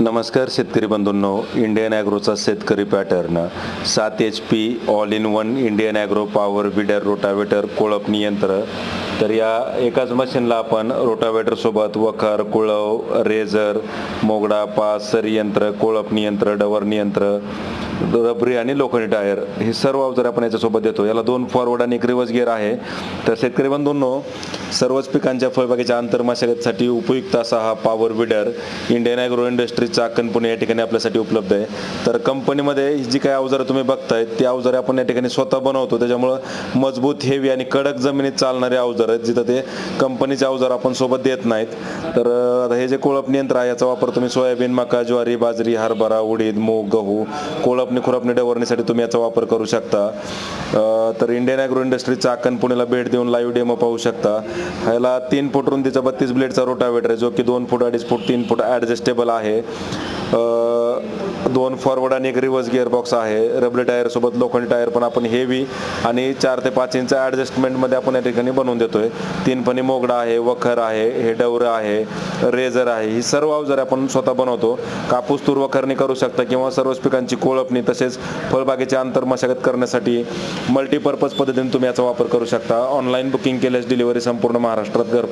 नमस्कार शेतकरी बंधूंनो इंडियन ॲग्रोचा शेतकरी पॅटर्न सात H P all in one Indian agro power weeder rotavator कोळपणी यंत्र तर या एकाच मशीनला आपण रोटावेटरसोबत वखर कुळव रेझर मोगडा पास सरी यंत्र कोळपणी यंत्र डवरणी यंत्र रबरी आणि लोखंडी टायर हे सर्व अवजार आपण याच्यासोबत देतो याला दोन फॉरवर्ड आणि एक रिवर्स गिअर आहे. तर शेतकरी बंधूंनो सर्वच पिकांच्या फळबागेच्या आंतरमशागतीसाठी उपयुक्त असा हा पॉवर विडर इंडियन ॲग्रो इंडस्ट्रीचा चाकण पुणे या ठिकाणी आपल्यासाठी उपलब्ध आहे. तर कंपनीमध्ये जी काही अवजारं तुम्ही बघताय ती अवजारे आपण या ठिकाणी स्वतः बनवतो. त्याच्यामुळं मजबूत हेवी आणि कडक जमिनीत चालणारे अवजार आहेत जिथं ते कंपनीचे अवजार आपण सोबत देत नाहीत. तर आता हे जे कोळपणी यंत्र आहे याचा वापर तुम्ही सोयाबीन मका ज्वारी बाजरी हरभरा उडीद मूग गहू कोळपणी खुरपणी डवरणीसाठी तुम्ही याचा वापर करू शकता. तर इंडियन ॲग्रो इंडस्ट्री चाकण पुण्याला भेट देऊन लाईव्ह डेमो पाहू शकता. ह्याला तीन फूट रुंदीचा बत्तीस ब्लेडचा रोटावेटर आहे जो की दोन फूट अडीच फूट तीन फूट ॲडजस्टेबल आहे. दोन फॉरवर्ड आणि एक रिव्हर्स गिअरबॉक्स आहे. रबरी टायरसोबत लोखंडी टायर पण आपण हेवी आणि चार ते पाच इंच ॲडजस्टमेंटमध्ये आपण या ठिकाणी बनवून देतोय. तीन पणी मोगडा आहे वखर आहे हे डवरं आहे रेझर आहे. ही सर्व अवजारे आपण स्वतः बनवतो. कापूस तूर वखरणी करू शकता किंवा सर्वच पिकांची कोळपणी तसेच फळबागेच्या अंतर मशागत करण्यासाठी मल्टीपर्पज पद्धतीने तुम्ही याचा वापर करू शकता. ऑनलाईन बुकिंग केल्यास डिलिव्हरी संपूर्ण महाराष्ट्रात घर